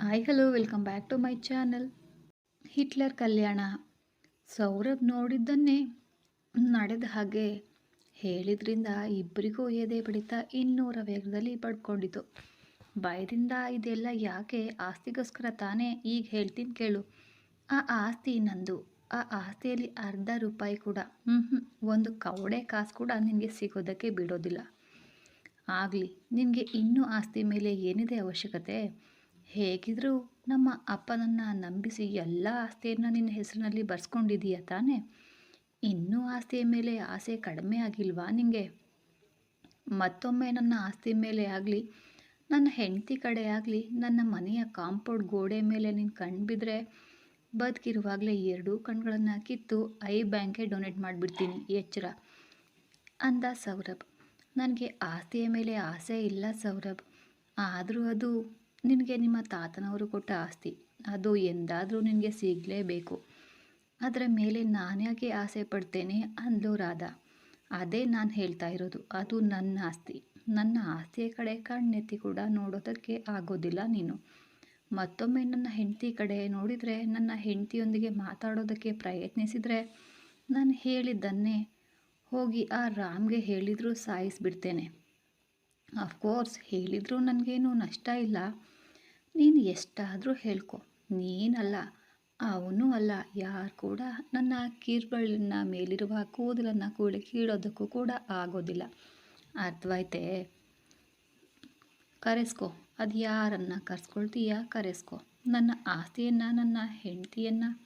Hi hello welcome back to my channel Hitler Kalyana Saurabh ನೋಡಿದ್ದನ್ನೇ ನಡೆದ ಹಾಗೆ ಹೇಳಿದ್ರಿಂದ ಇಬ್ಬರಿಗೂ ಎದೆ ಬಡಿತ ಇನ್ನೂರ ವೇಗದಲ್ಲಿ ಪಡ್ಕೊಂಡಿತು. ಭಯದಿಂದ ಇದೆಲ್ಲ ಯಾಕೆ? ಆಸ್ತಿಗೋಸ್ಕರ ತಾನೇ? ಈಗ ಹೇಳ್ತೀನಿ ಕೇಳು. ಆ ಆಸ್ತಿ ನಂದು. ಆ ಆಸ್ತಿಯಲ್ಲಿ ಅರ್ಧ ರೂಪಾಯಿ ಕೂಡ. ಹ್ಞೂ ಹ್ಞೂ ಒಂದು ಕವಡೆ ಕಾಸು ಕೂಡ ನಿನಗೆ ಸಿಗೋದಕ್ಕೆ ಬಿಡೋದಿಲ್ಲ. ಆಗಲಿ, ನಿನಗೆ ಇನ್ನೂ ಆಸ್ತಿ ಮೇಲೆ ಏನಿದೆ ಅವಶ್ಯಕತೆ? ಹೇಗಿದ್ದರೂ ನಮ್ಮ ಅಪ್ಪನನ್ನು ನಂಬಿಸಿ ಎಲ್ಲ ಆಸ್ತಿಯನ್ನು ನಿನ್ನ ಹೆಸರಿನಲ್ಲಿ ಬರ್ಸ್ಕೊಂಡಿದೀಯ ತಾನೇ? ಇನ್ನೂ ಆಸ್ತಿಯ ಮೇಲೆ ಆಸೆ ಕಡಿಮೆ ಆಗಿಲ್ವಾ ನಿನಗೆ ಮತ್ತೊಮ್ಮೆ ನನ್ನ ಆಸ್ತಿ ಮೇಲೆ ಆಗಲಿ, ನನ್ನ ಹೆಂಡತಿ ಕಡೆ ಆಗಲಿ, ನನ್ನ ಮನೆಯ ಕಾಂಪೌಂಡ್ ಗೋಡೆ ಮೇಲೆ ನೀನು ಕಣ್ಣು ಬಿದ್ದರೆ ಬದುಕಿರುವಾಗಲೇ ಎರಡೂ ಕಣ್ಗಳನ್ನು ಕಿತ್ತು ಐ ಬ್ಯಾಂಕ್ಗೆ ಡೊನೇಟ್ ಮಾಡಿಬಿಡ್ತೀನಿ, ಎಚ್ಚರ. ಅಂದ ಸೌರಭ್. ನನಗೆ ಆಸ್ತಿಯ ಮೇಲೆ ಆಸೆ ಇಲ್ಲ ಸೌರಭ್. ಆದರೂ ಅದು ನಿನಗೆ ನಿಮ್ಮ ತಾತನವರು ಕೊಟ್ಟ ಆಸ್ತಿ. ಅದು ಎಂದಾದರೂ ನಿನಗೆ ಸಿಗಲೇಬೇಕು. ಅದರ ಮೇಲೆ ನಾನ್ಯಾಕೆ ಆಸೆ ಪಡ್ತೇನೆ? ಅಂದ್ಲು ರಾಧಾ. ಅದೇ ನಾನು ಹೇಳ್ತಾ ಇರೋದು. ಅದು ನನ್ನ ಆಸ್ತಿ. ನನ್ನ ಆಸ್ತಿಯ ಕಡೆ ಕಣ್ಣೆತ್ತಿ ಕೂಡ ನೋಡೋದಕ್ಕೆ ಆಗೋದಿಲ್ಲ ನೀನು. ಮತ್ತೊಮ್ಮೆ ನನ್ನ ಹೆಂಡತಿ ಕಡೆ ನೋಡಿದರೆ, ನನ್ನ ಹೆಂಡತಿಯೊಂದಿಗೆ ಮಾತಾಡೋದಕ್ಕೆ ಪ್ರಯತ್ನಿಸಿದರೆ, ನಾನು ಹೇಳಿದ್ದನ್ನೇ ಹೋಗಿ ಆ ರಾಮ್ಗೆ ಹೇಳಿದರೂ ಸಾಯಿಸಿಬಿಡ್ತೇನೆ. ಅಫ್ಕೋರ್ಸ್ ಹೇಳಿದರೂ ನನಗೇನು ನಷ್ಟ ಇಲ್ಲ. ನೀನು ಎಷ್ಟಾದರೂ ಹೇಳ್ಕೊ. ನೀನಲ್ಲ, ಅವನು ಅಲ್ಲ, ಯಾರು ಕೂಡ ನನ್ನ ಕೀರ್ಗಳನ್ನ ಮೇಲಿರುವ ಕೂದಲನ್ನು ಕೂಡ ಕೀಳೋದಕ್ಕೂ ಕೂಡ ಆಗೋದಿಲ್ಲ. ಅರ್ಥವಾಯ್ತೆ? ಕರೆಸ್ಕೊ. ಅದು ಯಾರನ್ನು ಕರೆಸ್ಕೊಳ್ತೀಯ? ಕರೆಸ್ಕೊ. ನನ್ನ ಆಸ್ತಿಯನ್ನು, ನನ್ನ ಹೆಂಡತಿಯನ್ನು?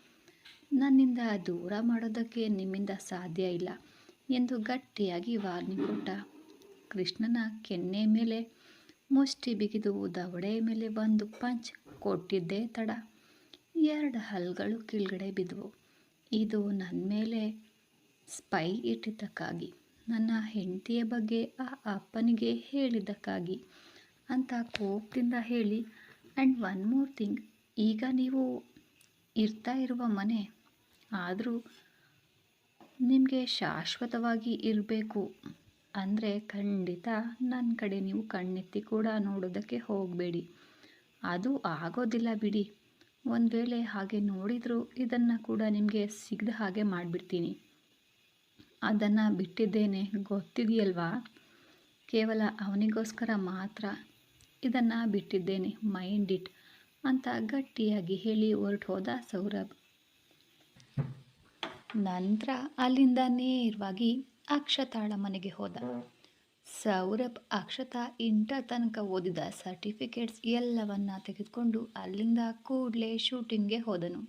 ನನ್ನಿಂದ ದೂರ ಮಾಡೋದಕ್ಕೆ ನಿಮ್ಮಿಂದ ಸಾಧ್ಯ ಇಲ್ಲ ಎಂದು ಗಟ್ಟಿಯಾಗಿ ವಾರ್ನಿಂಗ್ ಕೊಟ್ಟ. ಕೃಷ್ಣನ ಕೆನ್ನೆ ಮೇಲೆ ಮುಷ್ಟಿ ಬಿಗಿದು ದವಡೆ ಮೇಲೆ ಒಂದು ಪಂಚ್ ಕೊಟ್ಟಿದ್ದೇ ತಡ. ಎರಡು ಹಲ್ಗಳು ಕೀಳ್ಗಡೆ ಬಿದ್ದವು ಇದು ನನ್ನ ಮೇಲೆ ಸ್ಪೈ ಇಟ್ಟಿದ್ದಕ್ಕಾಗಿ, ನನ್ನ ಹೆಂಡತಿಯ ಬಗ್ಗೆ ಆ ಅಪ್ಪನಿಗೆ ಹೇಳಿದ್ದಕ್ಕಾಗಿ ಅಂತ ಕೋಪದಿಂದ ಹೇಳಿ ಆ್ಯಂಡ್ ಒನ್ ಮೋರ್ ಥಿಂಗ್, ಈಗ ನೀವು ಇರ್ತಾ ಇರುವ ಮನೆ, ಆದರೂ ನಿಮಗೆ ಶಾಶ್ವತವಾಗಿ ಇರಬೇಕು. ಅಂದರೆ ಖಂಡಿತ ನನ್ನ ಕಡೆ ನೀವು ಕಣ್ಣೆತ್ತಿ ಕೂಡ ನೋಡೋದಕ್ಕೆ ಹೋಗಬೇಡಿ. ಅದು ಆಗೋದಿಲ್ಲ ಬಿಡಿ. ಒಂದು ವೇಳೆ ಹಾಗೆ ನೋಡಿದರೂ ಇದನ್ನು ಕೂಡ ನಿಮಗೆ ಸಿಗದ ಹಾಗೆ ಮಾಡಿಬಿಡ್ತೀನಿ. ಅದನ್ನು ಬಿಟ್ಟಿದ್ದೇನೆ, ಗೊತ್ತಿದೆಯಲ್ವಾ? ಕೇವಲ ಅವನಿಗೋಸ್ಕರ ಮಾತ್ರ ಇದನ್ನು ಬಿಟ್ಟಿದ್ದೇನೆ, ಮೈಂಡ್ ಇಟ್ ಅಂತ ಗಟ್ಟಿಯಾಗಿ ಹೇಳಿ ಹೊರಟು ಹೋದ ಸೌರಭ್. ನಂತರ ಅಲ್ಲಿಂದ ನೇರವಾಗಿ ಅಕ್ಷತಾಳ ಮನೆಗೆ ಹೋದ. ಸೌರಭ್ ಅಕ್ಷತಾ ಇಂಟರ್ ತನಕ ಓದಿದ ಸರ್ಟಿಫಿಕೇಟ್ಸ್ ಎಲ್ಲವನ್ನ ತೆಗೆದುಕೊಂಡು ಅಲ್ಲಿಂದ ಕೂಡಲೇ ಶೂಟಿಂಗ್ಗೆ ಹೋದನು.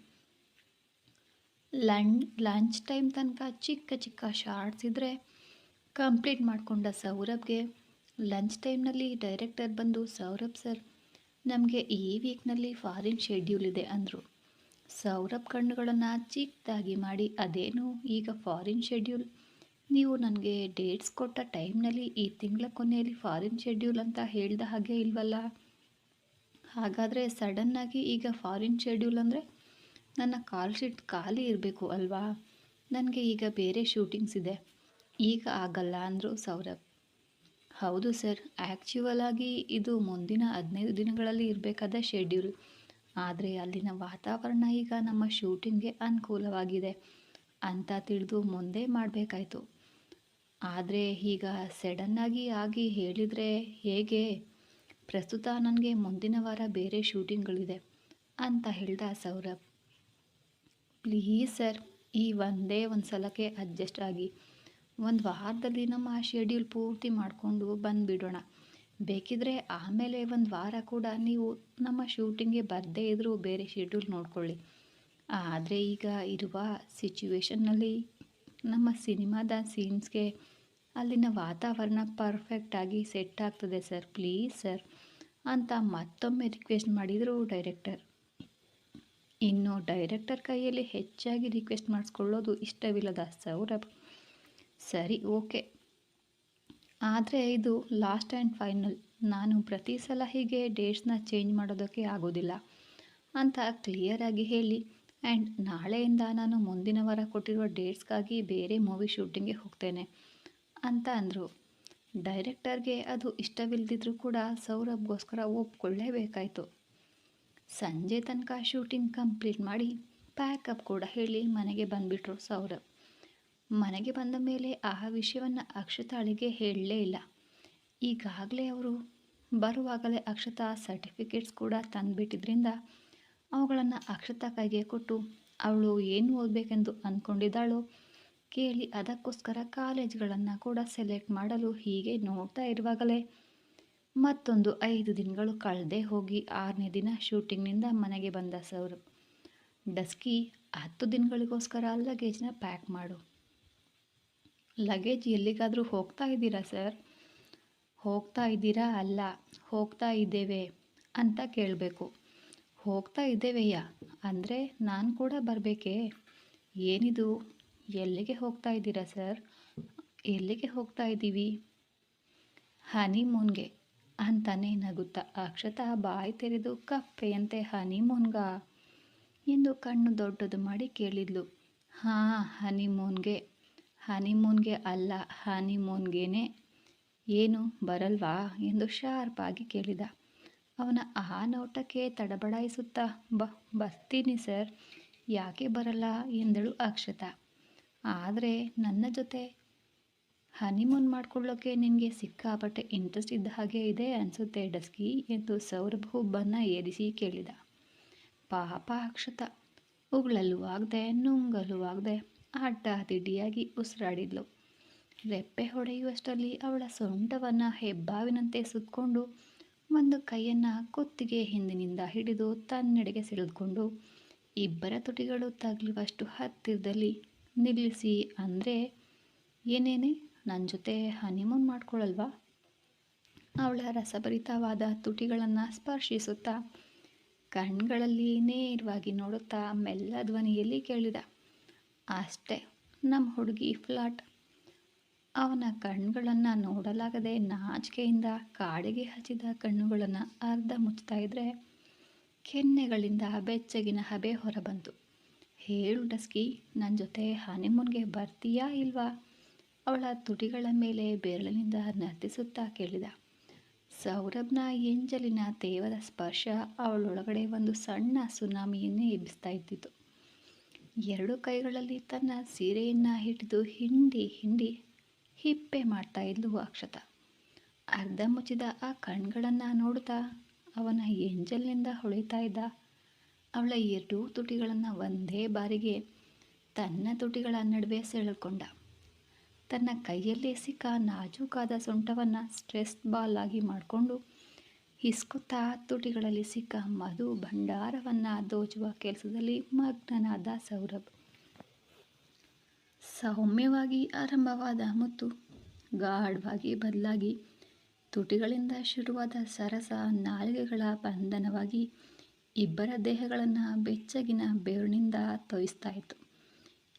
ಲಂಡ್ ಲಂಚ್ ಟೈಮ್ ತನಕ ಚಿಕ್ಕ ಚಿಕ್ಕ ಶಾರ್ಟ್ಸ್ ಇದ್ದರೆ ಕಂಪ್ಲೀಟ್ ಮಾಡಿಕೊಂಡ ಸೌರಭ್ಗೆ ಲಂಚ್ ಟೈಮ್ನಲ್ಲಿ ಡೈರೆಕ್ಟರ್ ಬಂದು, ಸೌರಭ್ ಸರ್ ನಮಗೆ ಈ ವೀಕ್ನಲ್ಲಿ ಫಾರಿನ್ ಶೆಡ್ಯೂಲ್ ಇದೆ, ಅಂದರು. ಸೌರಭ್ ಕಣ್ಣುಗಳನ್ನು ಚಿಕ್ಕದಾಗಿ ಮಾಡಿ, ಅದೇನು ಈಗ ಫಾರಿನ್ ಶೆಡ್ಯೂಲ್? ನೀವು ನನಗೆ ಡೇಟ್ಸ್ ಕೊಟ್ಟ ಟೈಮ್ನಲ್ಲಿ ಈ ತಿಂಗಳ ಕೊನೆಯಲ್ಲಿ ಫಾರಿನ್ ಶೆಡ್ಯೂಲ್ ಅಂತ ಹೇಳಿದ ಹಾಗೆ ಇಲ್ವಲ್ಲ? ಹಾಗಾದರೆ ಸಡನ್ನಾಗಿ ಈಗ ಫಾರಿನ್ ಶೆಡ್ಯೂಲ್ ಅಂದರೆ ನನ್ನ ಕಾಲ್ ಶೀಟ್ ಖಾಲಿ ಇರಬೇಕು ಅಲ್ವಾ? ನನಗೆ ಈಗ ಬೇರೆ ಶೂಟಿಂಗ್ಸ್ ಇದೆ. ಈಗ ಆಗಲ್ಲ ಅಂದರು ಸೌರಭ್. ಹೌದು ಸರ್ ಆ್ಯಕ್ಚುವಲ್ ಆಗಿ ಇದು ಮುಂದಿನ ಹದಿನೈದು ದಿನಗಳಲ್ಲಿ ಇರಬೇಕಾದ ಶೆಡ್ಯೂಲ್. ಆದರೆ ಅಲ್ಲಿನ ವಾತಾವರಣ ಈಗ ನಮ್ಮ ಶೂಟಿಂಗ್ಗೆ ಅನುಕೂಲವಾಗಿದೆ ಅಂತ ತಿಳಿದು ಮುಂದೆ ಮಾಡಬೇಕಾಯ್ತು. ಆದರೆ ಈಗ ಸಡನ್ನಾಗಿ ಆಗಿ ಹೇಳಿದರೆ ಹೇಗೆ? ಪ್ರಸ್ತುತ ನನಗೆ ಮುಂದಿನ ವಾರ ಬೇರೆ ಶೂಟಿಂಗ್ಗಳಿದೆ ಅಂತ ಹೇಳ್ದ ಸೌರಭ್. ಪ್ಲೀಸ್ ಸರ್, ಈ ಒಂದೇ ಒಂದು ಸಲಕ್ಕೆ ಅಡ್ಜಸ್ಟ್ ಆಗಿ. ಒಂದು ವಾರದಲ್ಲಿ ನಮ್ಮ ಶೆಡ್ಯೂಲ್ ಪೂರ್ತಿ ಮಾಡಿಕೊಂಡು ಬಂದುಬಿಡೋಣ. ಬೇಕಿದ್ರೆ ಆಮೇಲೆ ಒಂದು ವಾರ ಕೂಡ ನೀವು ನಮ್ಮ ಶೂಟಿಂಗ್ಗೆ ಬರದೇ ಇದ್ದರೂ ಬೇರೆ ಶೆಡ್ಯೂಲ್ ನೋಡ್ಕೊಳ್ಳಿ. ಆದರೆ ಈಗ ಇರುವ ಸಿಚುವೇಶನ್ನಲ್ಲಿ ನಮ್ಮ ಸಿನಿಮಾದ ಸೀನ್ಸ್ಗೆ ಅಲ್ಲಿನ ವಾತಾವರಣ ಪರ್ಫೆಕ್ಟಾಗಿ ಸೆಟ್ ಆಗ್ತದೆ ಸರ್ ಪ್ಲೀಸ್ ಸರ್ ಅಂತ ಮತ್ತೊಮ್ಮೆ ರಿಕ್ವೆಸ್ಟ್ ಮಾಡಿದರು ಡೈರೆಕ್ಟರ್ ಇನ್ನು ಡೈರೆಕ್ಟರ್ ಕೈಯಲ್ಲಿ ಹೆಚ್ಚಾಗಿ ರಿಕ್ವೆಸ್ಟ್ ಮಾಡಿಸ್ಕೊಳ್ಳೋದು ಇಷ್ಟವಿಲ್ಲದ ಸೌರಭ್. ಸರಿ ಓಕೆ ಆದರೆ ಇದು ಲಾಸ್ಟ್ ಆ್ಯಂಡ್ ಫೈನಲ್. ನಾನು ಪ್ರತಿ ಸಲ ಹೀಗೆ ಡೇಟ್ಸ್ನ ಚೇಂಜ್ ಮಾಡೋದಕ್ಕೆ ಆಗೋದಿಲ್ಲ. ಅಂತ ಕ್ಲಿಯರಾಗಿ ಹೇಳಿ. ಆ್ಯಂಡ್ ನಾಳೆಯಿಂದ ನಾನು ಮುಂದಿನ ವಾರ ಕೊಟ್ಟಿರುವ ಡೇಟ್ಸ್ಗಾಗಿ ಬೇರೆ ಮೂವಿ ಶೂಟಿಂಗ್ಗೆ ಹೋಗ್ತೇನೆ. ಅಂತ ಅಂದರು. ಡೈರೆಕ್ಟರ್ಗೆ ಅದು ಇಷ್ಟವಿಲ್ಲದಿದ್ದರೂ ಕೂಡ ಸೌರಭ್ಗೋಸ್ಕರ ಒಪ್ಕೊಳ್ಳೇಬೇಕಾಯಿತು. ಸಂಜೆ ತನಕ ಶೂಟಿಂಗ್ ಕಂಪ್ಲೀಟ್ ಮಾಡಿ ಪ್ಯಾಕಪ್ ಕೂಡ ಹೇಳಿ ಮನೆಗೆ ಬಂದುಬಿಟ್ರು ಸೌರಭ್. ಮನೆಗೆ ಬಂದ ಮೇಲೆ ಆ ವಿಷಯವನ್ನು ಅಕ್ಷತಾಳಿಗೆ ಹೇಳಲೇ ಇಲ್ಲ. ಈಗಾಗಲೇ ಅವರು ಬರುವಾಗಲೇ ಅಕ್ಷತಾ ಸರ್ಟಿಫಿಕೇಟ್ಸ್ ಕೂಡ ತಂದುಬಿಟ್ಟಿದ್ರಿಂದ ಅವುಗಳನ್ನು ಅಕ್ಷತಾ ಕೈಗೆ ಕೊಟ್ಟು ಅವಳು ಏನು ಓದಬೇಕೆಂದು ಅಂದ್ಕೊಂಡಿದ್ದಾಳೋ ಕೇಳಿ ಅದಕ್ಕೋಸ್ಕರ ಕಾಲೇಜ್ಗಳನ್ನು ಕೂಡ ಸೆಲೆಕ್ಟ್ ಮಾಡಲು ಹೀಗೆ ನೋಡ್ತಾ ಇರುವಾಗಲೇ ಮತ್ತೊಂದು ಐದು ದಿನಗಳು ಕಳೆದೇ ಹೋಗಿ ಆರನೇ ದಿನ ಶೂಟಿಂಗ್ನಿಂದ ಮನೆಗೆ ಬಂದ ಸೌರಭ್, ಡಸ್ಕಿ ಹತ್ತು ದಿನಗಳಿಗೋಸ್ಕರ ಲಗೇಜ್ನ ಪ್ಯಾಕ್ ಮಾಡು. ಲಗೇಜ್ ಎಲ್ಲಿಗಾದರೂ ಹೋಗ್ತಾ ಇದ್ದೀರಾ, ಸರ್? ಹೋಗ್ತಾ ಇದ್ದೀರಾ? ಅಲ್ಲ, ಹೋಗ್ತಾ ಇದ್ದೇವೆ ಅಂತ ಕೇಳಬೇಕು. ಹೋಗ್ತಾ ಇದ್ದೇವೆಯ್ಯ ಅಂದರೆ ನಾನು ಕೂಡ ಬರಬೇಕೇ? ಏನಿದು? ಎಲ್ಲಿಗೆ ಹೋಗ್ತಾ ಇದ್ದೀರಾ, ಸರ್? ಎಲ್ಲಿಗೆ ಹೋಗ್ತಾ ಇದ್ದೀವಿ? ಹನಿಮೂನ್ಗೆ ಅಂತಾನೆ ನಗುತ್ತಾ ಅಕ್ಷತಾ ಬಾಯಿ ತೆರೆದು ಕಪ್ಪೆಯಂತೆ ಹನಿಮೂನ್ಗ. ಎಂದು ಕಣ್ಣು ದೊಡ್ಡದು ಮಾಡಿ ಕೇಳಿದ್ಲು. ಹಾಂ, ಹನಿಮೂನ್ಗೆ. ಹನಿಮೂನ್ಗೆ ಅಲ್ಲ, ಹನಿಮೂನ್ಗೇನೆ ಏನು ಬರಲ್ವಾ ಎಂದು ಶಾರ್ಪಾಗಿ ಕೇಳಿದ. ಅವನ ಆ ನೋಟಕ್ಕೆ ತಡಬಡಾಯಿಸುತ್ತಾ, ಬ ಬರ್ತೀನಿ ಸರ್, ಯಾಕೆ ಬರಲ್ಲ? ಎಂದಳು ಅಕ್ಷತಾ. ಆದರೆ ನನ್ನ ಜೊತೆ ಹನಿಮೂನ್ ಮಾಡ್ಕೊಳ್ಳೋಕೆ ನಿನಗೆ ಸಿಕ್ಕಾಪಟ್ಟೆ ಇಂಟ್ರೆಸ್ಟ್ ಇದ್ದ ಹಾಗೆ ಇದೆ ಅನಿಸುತ್ತೆ, ಡಸ್ಕಿ, ಎಂದು ಸೌರಭ ಹುಬ್ಬನ್ನು ಏರಿಸಿ ಕೇಳಿದ. ಪಾಪ ಅಕ್ಷತ ಉಗುಳಲು ಆಗದೆ, ನುಂಗಲು ಆಗದೆ ಅಡ್ಡ ದಿಡ್ಡಿಯಾಗಿ ಉಸಿರಾಡಿದ್ಲು. ರೆಪ್ಪೆ ಹೊಡೆಯುವಷ್ಟರಲ್ಲಿ ಅವಳ ಸೊಂಟವನ್ನು ಹೆಬ್ಬಾವಿನಂತೆ ಸುತ್ತಕೊಂಡು ಒಂದು ಕೈಯನ್ನು ಕುತ್ತಿಗೆ ಹಿಂದಿನಿಂದ ಹಿಡಿದು ತನ್ನೆಡೆಗೆ ಸೆಳೆದುಕೊಂಡು ಇಬ್ಬರ ತುಟಿಗಳು ತಗಲುವಷ್ಟು ಹತ್ತಿರದಲ್ಲಿ ನಿಲ್ಲಿಸಿ ಅಂದರೆ, ಏನೇನೆ? ನನ್ನ ಜೊತೆ ಹನಿಮೂನ್ ಮಾಡ್ಕೊಳ್ಳಲ್ವಾ ಅವಳ ರಸಭರಿತವಾದ ತುಟಿಗಳನ್ನು ಸ್ಪರ್ಶಿಸುತ್ತಾ ಕಣ್ಗಳಲ್ಲಿ ನೇರವಾಗಿ ನೋಡುತ್ತಾ ಮೆಲ್ಲ ಧ್ವನಿಯಲ್ಲಿ ಕೇಳಿದ. ಅಷ್ಟೇ. ನಮ್ಮ ಹುಡುಗಿ ಫ್ಲಾಟ್. ಅವನ ಕಣ್ಣುಗಳನ್ನು ನೋಡಲಾಗದೆ ನಾಚಿಕೆಯಿಂದ ಕಾಡಿಗೆ ಹಚ್ಚಿದ ಕಣ್ಣುಗಳನ್ನು ಅರ್ಧ ಮುಚ್ತಾ ಇದ್ದರೆ ಕೆನ್ನೆಗಳಿಂದ ಬೆಚ್ಚಗಿನ ಹಬೆ ಹೊರಬಂತು. ಹೇಳು ಡಸ್ಕಿ ನನ್ನ ಜೊತೆ ಹನಿಮೂನ್ಗೆ ಬರ್ತೀಯಾ ಇಲ್ವಾ? ಅವಳ ತುಟಿಗಳ ಮೇಲೆ ಬೆರಳಿನಿಂದ ನರ್ತಿಸುತ್ತಾ ಕೇಳಿದ. ಸೌರಭ್ನ ಎಂಜಲಿನ ತೇವದ ಸ್ಪರ್ಶ ಅವಳೊಳಗಡೆ ಒಂದು ಸಣ್ಣ ಸುನಾಮಿಯನ್ನೇ ಎಬ್ಬಿಸ್ತಾ ಇದ್ದಿತು ಎರಡು ಕೈಗಳಲ್ಲಿ ತನ್ನ ಸೀರೆಯನ್ನು ಹಿಡಿದು ಹಿಂಡಿ ಹಿಂಡಿ ಹಿಪ್ಪೆ ಮಾಡ್ತಾ ಇದ್ಲು ಅಕ್ಷತ. ಅರ್ಧ ಮುಚ್ಚಿದ ಆ ಕಣ್ಗಳನ್ನು ನೋಡ್ತಾ ಅವನ ಎಂಜಲ್ನಿಂದ ಹೊಳಿತಾ ಇದ್ದ. ಅವಳ ಎರಡೂ ತುಟಿಗಳನ್ನು ಒಂದೇ ಬಾರಿಗೆ ತನ್ನ ತುಟಿಗಳ ನಡುವೆ ಸೆಳೆಕೊಂಡ ತನ್ನ ಕೈಯಲ್ಲಿ ಸಿಕ್ಕ ನಾಜೂಕಾದ ಸೊಂಟವನ್ನು ಸ್ಟ್ರೆಸ್ ಬಾಲ್ ಆಗಿ ಮಾಡಿಕೊಂಡು ಹಿಸ್ಕುತ್ತಾ ತುಟಿಗಳಲ್ಲಿ ಸಿಕ್ಕ ಮಧು ಭಂಡಾರವನ್ನು ದೋಚುವ ಕೆಲಸದಲ್ಲಿ ಮಗ್ನನಾದ ಸೌರಭ್. ಸೌಮ್ಯವಾಗಿ ಆರಂಭವಾದ ಮತ್ತು, ಗಾಢವಾಗಿ ಬದಲಾಗಿ ತುಟಿಗಳಿಂದ ಶುರುವಾದ ಸರಸ, ನಾಲಿಗೆಗಳ ಬಂಧನವಾಗಿ ಇಬ್ಬರ ದೇಹಗಳನ್ನು ಬೆಚ್ಚಗಿನ ಬೇರುನಿಂದ ತೊಯಿಸ್ತಾ ಇತ್ತು.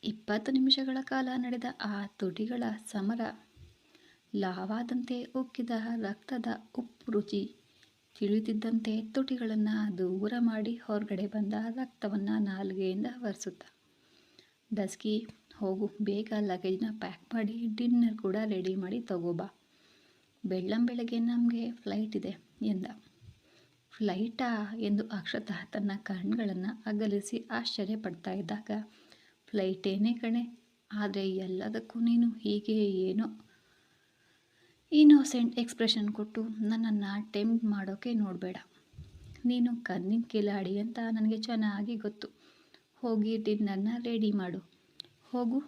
ಇಪ್ಪತ್ತು ನಿಮಿಷಗಳ ಕಾಲ ನಡೆದ ಆ ತುಟಿಗಳ ಸಮರ ಲಾವಾದಂತೆ ಉಕ್ಕಿದ ರಕ್ತದ ಉಪ್ಪು ರುಚಿ ತಿಳಿಯುತ್ತಿದ್ದಂತೆ ತುಟಿಗಳನ್ನು ದೂರ ಮಾಡಿ ಹೊರಗಡೆ ಬಂದ ರಕ್ತವನ್ನು ನಾಲ್ಗೆಯಿಂದ ಒರೆಸುತ್ತ ಡಸ್ಕಿ, ಹೋಗು, ಬೇಗ ಲಗೇಜ್ನ ಪ್ಯಾಕ್ ಮಾಡಿ, ಡಿನ್ನರ್ ಕೂಡ ರೆಡಿ ಮಾಡಿ ತಗೋಬಾ ಬೆಳ್ಳಂ ಬೆಳಗ್ಗೆ ನಮಗೆ ಫ್ಲೈಟ್ ಇದೆ ಎಂದ. ಫ್ಲೈಟಾ ಎಂದು ಅಕ್ಷತಃ ತನ್ನ ಕಣ್ಗಳನ್ನು ಅಗಲಿಸಿ ಆಶ್ಚರ್ಯ ಪಡ್ತಾ ಇದ್ದಾಗ, ಫ್ಲೈಟೇನೇ ಕಣೆ, ಆದರೆ ಎಲ್ಲದಕ್ಕೂ ನೀನು ಹೀಗೆ ಏನೋ ಇನ್ನೋಸೆಂಟ್ ಎಕ್ಸ್ಪ್ರೆಷನ್ ಕೊಟ್ಟು ನನ್ನನ್ನು ಟೆಂಪ್ಟ್ ಮಾಡೋಕ್ಕೆ ನೋಡಬೇಡ. ನೀನು ಕನ್ನಿನ ಕಿಲಾಡಿ ಅಂತ ನನಗೆ ಚೆನ್ನಾಗಿ ಗೊತ್ತು. ಹೋಗಿ ಡಿನ್ನರ್ನ ರೆಡಿ ಮಾಡು. ಹೋಗು,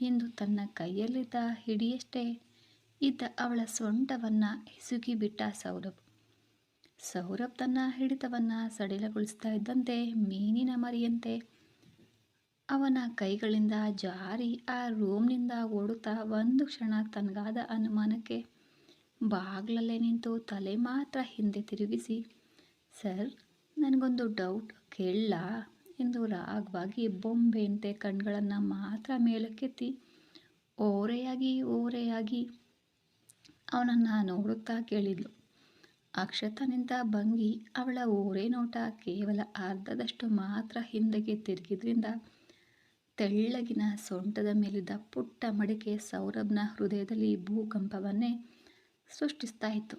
ಎಂದು ತನ್ನ ಕೈಯಲ್ಲಿದ್ದ ಹಿಡಿಯಷ್ಟೇ ಇದ್ದ ಅವಳ ಸೊಂಟವನ್ನು ಹಿಸುಕಿಬಿಟ್ಟ ಸೌರಭ್. ಸೌರಭ್ ತನ್ನ ಹಿಡಿತವನ್ನು ಸಡಿಲಗೊಳಿಸ್ತಾ ಇದ್ದಂತೆ ಮೀನಿನ ಮರಿಯಂತೆ ಅವನ ಕೈಗಳಿಂದ ಜಾರಿ ಆ ರೂಮ್ನಿಂದ ಓಡುತ್ತಾ ಒಂದು ಕ್ಷಣ ತನಗಾದ ಅನುಮಾನಕ್ಕೆ ಬಾಗ್ಲಲ್ಲೇ ನಿಂತು ತಲೆ ಮಾತ್ರ ಹಿಂದೆ ತಿರುಗಿಸಿ, ಸರ್, ನನಗೊಂದು ಡೌಟ್ ಕೇಳಲ್ಲ ಎಂದು ರಾಗವಾಗಿ ಬೊಂಬೆಯಂತೆ ಕಣ್ಗಳನ್ನು ಮಾತ್ರ ಮೇಲಕ್ಕೆತ್ತಿ, ಓರೆಯಾಗಿ ಓರೆಯಾಗಿ, ಅವನನ್ನು ನೋಡುತ್ತಾ ಕೇಳಿದ್ಲು. ಅಕ್ಷತನಿಂದ ಭಂಗಿ ಅವಳ ಓರೆ ನೋಟ ಕೇವಲ ಅರ್ಧದಷ್ಟು ಮಾತ್ರ ಹಿಂದೆಗೆ ತಿರುಗಿದ್ರಿಂದ, ತೆಳ್ಳಗಿನ ಸೊಂಟದ ಮೇಲಿದ್ದ ಪುಟ್ಟ ಮಡಿಕೆ ಸೌರಭ್ನ ಹೃದಯದಲ್ಲಿ ಭೂಕಂಪವನ್ನೇ ಸೃಷ್ಟಿಸ್ತಾ ಇತ್ತು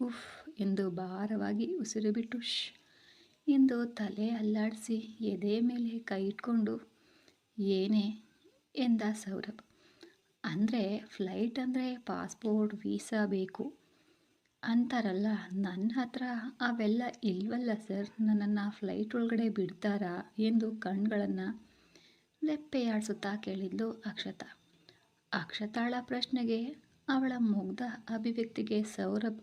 ಉಫ್, ಎಂದು ಭಾರವಾಗಿ ಉಸಿರು ಬಿಟ್ಟು ಶ್ ಎಂದು ತಲೆ ಅಲ್ಲಾಡಿಸಿ ಎದೆ ಮೇಲೆ ಕೈ ಇಟ್ಕೊಂಡು ಏನೇ ಎಂದ ಸೌರಭ್. ಅಂದರೆ ಫ್ಲೈಟ್ ಅಂದರೆ ಪಾಸ್ಪೋರ್ಟ್, ವೀಸಾ ಬೇಕು. ಅಂತಾರಲ್ಲ, ನನ್ನ ಹತ್ರ ಅವೆಲ್ಲ ಇಲ್ವಲ್ಲ ಸರ್? ನನ್ನನ್ನು ಫ್ಲೈಟ್ ಒಳಗಡೆ ಬಿಡ್ತಾರಾ ಎಂದು ಕಣ್ಗಳನ್ನು ಲೆಪ್ಪೆಯಾಡಿಸುತ್ತಾ ಕೇಳಿದ್ಲು ಅಕ್ಷತಾ. ಅಕ್ಷತಾಳ ಪ್ರಶ್ನೆಗೆ ಅವಳ ಮುಗ್ಧ ಅಭಿವ್ಯಕ್ತಿಗೆ ಸೌರಭ್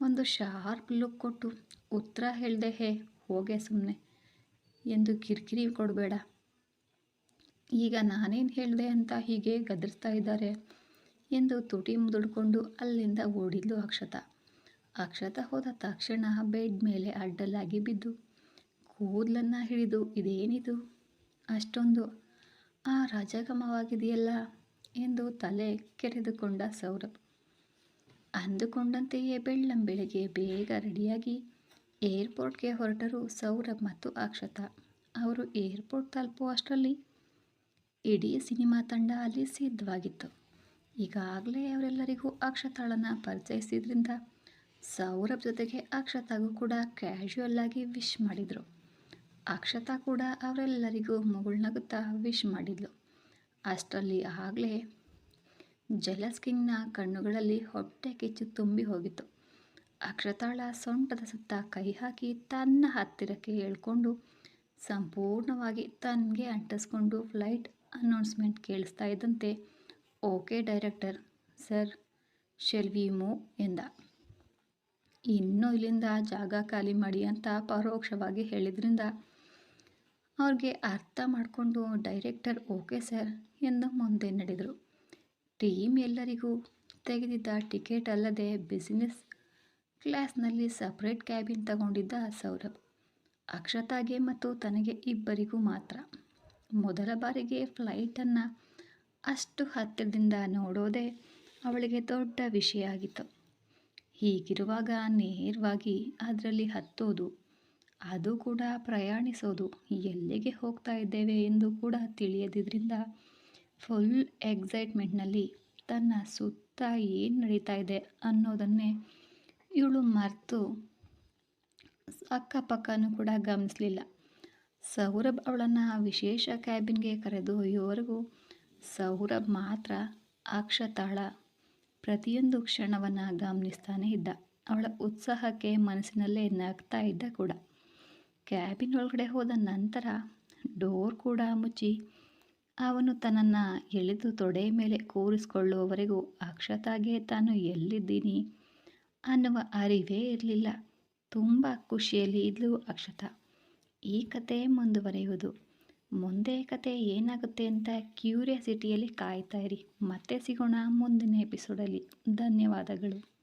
ಒಂದು ಶಾರ್ಪ್ ಲುಕ್ ಕೊಟ್ಟು ಉತ್ತರ ಹೇಳ್ದೆ ಹೇ, ಹೋಗೆ ಸುಮ್ಮನೆ ಎಂದು ಕಿರಿಕಿರಿ ಕೊಡಬೇಡ. ಈಗ ನಾನೇನು ಹೇಳಿದೆ ಅಂತ ಹೀಗೆ ಗದರಿಸ್ತಾ ಇದ್ದಾರೆ? ಎಂದು ತುಟಿ ಮುದುಡ್ಕೊಂಡು ಅಲ್ಲಿಂದ ಓಡಿದ್ಲು ಅಕ್ಷತ. ಅಕ್ಷತ ಹೋದ ತಕ್ಷಣ ಬೆಡ್ ಮೇಲೆ ಅಡ್ಡಲಾಗಿ ಬಿದ್ದು, ಕೂದಲನ್ನು ಹಿಡಿದು, ಇದೇನಿದು? ಅಷ್ಟೊಂದು? ಆ ರಜಗಮವಾಗಿದೆಯಲ್ಲ? ಎಂದು ತಲೆ ಕೆರೆದುಕೊಂಡ ಸೌರಭ್. ಅಂದುಕೊಂಡಂತೆಯೇ ಬೆಳ್ಳಂಬೆಳಗ್ಗೆ ಬೇಗ ರೆಡಿಯಾಗಿ ಏರ್ಪೋರ್ಟ್ಗೆ ಹೊರಟರು ಸೌರಭ್ ಮತ್ತು ಅಕ್ಷತಾ. ಅವರು ಏರ್ಪೋರ್ಟ್ ತಲುಪುವಷ್ಟರಲ್ಲಿ ಇಡೀ ಸಿನಿಮಾ ತಂಡ ಅಲ್ಲಿ ಸಿದ್ಧವಾಗಿತ್ತು. ಈಗಾಗಲೇ ಅವರೆಲ್ಲರಿಗೂ ಅಕ್ಷತಾಳನ್ನು ಪರಿಚಯಿಸಿದ್ರಿಂದ ಸೌರಭ್ ಜೊತೆಗೆ ಅಕ್ಷತಾಗೂ ಕೂಡ ಕ್ಯಾಶುಯಲ್ ಆಗಿ ವಿಶ್ ಮಾಡಿದರು. ಅಕ್ಷತಾ ಕೂಡ ಅವರೆಲ್ಲರಿಗೂ ಮುಗುಳ್ನಗುತ್ತಾ ವಿಶ್ ಮಾಡಿದ್ಲು. ಅಷ್ಟರಲ್ಲಿ ಆಗಲೇ ಜಲಸ್ಕಿಂಗ್ನ ಕಣ್ಣುಗಳಲ್ಲಿ ಹೊಟ್ಟೆ ಕಿಚ್ಚು ತುಂಬಿ ಹೋಗಿತ್ತು. ಅಕ್ಷತಾಳ ಸೊಂಟದ ಸುತ್ತ ಕೈ ಹಾಕಿ ತನ್ನ ಹತ್ತಿರಕ್ಕೆ ಹೇಳ್ಕೊಂಡು ಸಂಪೂರ್ಣವಾಗಿ ತನಗೆ ಅಂಟಿಸ್ಕೊಂಡು ಫ್ಲೈಟ್ ಅನೌನ್ಸ್ಮೆಂಟ್ ಕೇಳಿಸ್ತಾ ಇದ್ದಂತೆ, ಓಕೆ ಡೈರೆಕ್ಟರ್, ಸರ್ ಶೆಲ್ವಿ ಮೂ ಎಂದ. ಇನ್ನೂ ಇಲ್ಲಿಂದ ಜಾಗ ಖಾಲಿ ಮಾಡಿ ಅಂತ ಪರೋಕ್ಷವಾಗಿ ಹೇಳಿದ್ರಿಂದ ಅವ್ರಿಗೆ ಅರ್ಥ ಮಾಡಿಕೊಂಡು ಡೈರೆಕ್ಟರ್ ಓಕೆ ಸರ್ ಎಂದು ಮುಂದೆ ನಡೆದರು. ಟೀಮ್ ಎಲ್ಲರಿಗೂ ತೆಗೆದಿದ್ದ ಟಿಕೆಟ್ ಅಲ್ಲದೆ ಬಿಸಿನೆಸ್ ಕ್ಲಾಸ್ನಲ್ಲಿ ಸಪ್ರೇಟ್ ಕ್ಯಾಬಿನ್ ತಗೊಂಡಿದ್ದ ಸೌರಭ್, ಅಕ್ಷತಾಗೆ ಮತ್ತು ತನಗೆ ಇಬ್ಬರಿಗೂ ಮಾತ್ರ. ಮೊದಲ ಬಾರಿಗೆ ಫ್ಲೈಟನ್ನು ಅಷ್ಟು ಹತ್ತಿರದಿಂದ ನೋಡೋದೇ ಅವಳಿಗೆ ದೊಡ್ಡ ವಿಷಯ ಆಗಿತ್ತು. ಹೀಗಿರುವಾಗ ನೇರವಾಗಿ ಅದರಲ್ಲಿ ಹತ್ತೋದು ಅದು ಕೂಡ ಪ್ರಯಾಣಿಸೋದು. ಎಲ್ಲಿಗೆ ಹೋಗ್ತಾ ಇದ್ದೇವೆ ಎಂದು ಕೂಡ ತಿಳಿಯದಿದ್ದರಿಂದ ಫುಲ್ ಎಕ್ಸೈಟ್ಮೆಂಟ್ನಲ್ಲಿ ತನ್ನ ಸುತ್ತ ಏನು ನಡೀತಾ ಇದೆ ಅನ್ನೋದನ್ನೇ ಇವಳು ಮರೆತು ಅಕ್ಕಪಕ್ಕನೂ ಕೂಡ ಗಮನಿಸಲಿಲ್ಲ. ಸೌರಭ್ ಅವಳನ್ನು ವಿಶೇಷ ಕ್ಯಾಬಿನ್ಗೆ ಕರೆದು ಒಯ್ಯುವವರೆಗೂ ಸೌರಭ್ ಮಾತ್ರ ಅಕ್ಷತಾಳ. ಪ್ರತಿಯೊಂದು ಕ್ಷಣವನ್ನು ಗಮನಿಸ್ತಾನೇ ಇದ್ದ. ಅವಳ ಉತ್ಸಾಹಕ್ಕೆ ಮನಸ್ಸಿನಲ್ಲೇ ನಗ್ತಾ ಇದ್ದ ಕೂಡ. ಕ್ಯಾಬಿನ್ ಒಳಗಡೆ ಹೋದ ನಂತರ ಡೋರ್ ಕೂಡ ಮುಚ್ಚಿ, ಅವನು ತನ್ನನ್ನು ಎಳೆದು ತೊಡೆ ಮೇಲೆ ಕೂರಿಸಿಕೊಳ್ಳುವವರೆಗೂ ಅಕ್ಷತಾಗೆ ತಾನು ಎಲ್ಲಿದ್ದೀನಿ ಅನ್ನುವ ಅರಿವೇ ಇರಲಿಲ್ಲ. ತುಂಬ ಖುಷಿಯಲ್ಲಿ ಇದ್ಲು ಅಕ್ಷತಾ. ಈ ಕತೆ ಮುಂದುವರೆಯುವುದು. ಮುಂದೆ ಕತೆ ಏನಾಗುತ್ತೆ ಅಂತ ಕ್ಯೂರಿಯಾಸಿಟಿಯಲ್ಲಿ ಕಾಯ್ತಾ ಇರಿ. ಮತ್ತೆ ಸಿಗೋಣ ಮುಂದಿನ ಎಪಿಸೋಡಲ್ಲಿ. ಧನ್ಯವಾದಗಳು.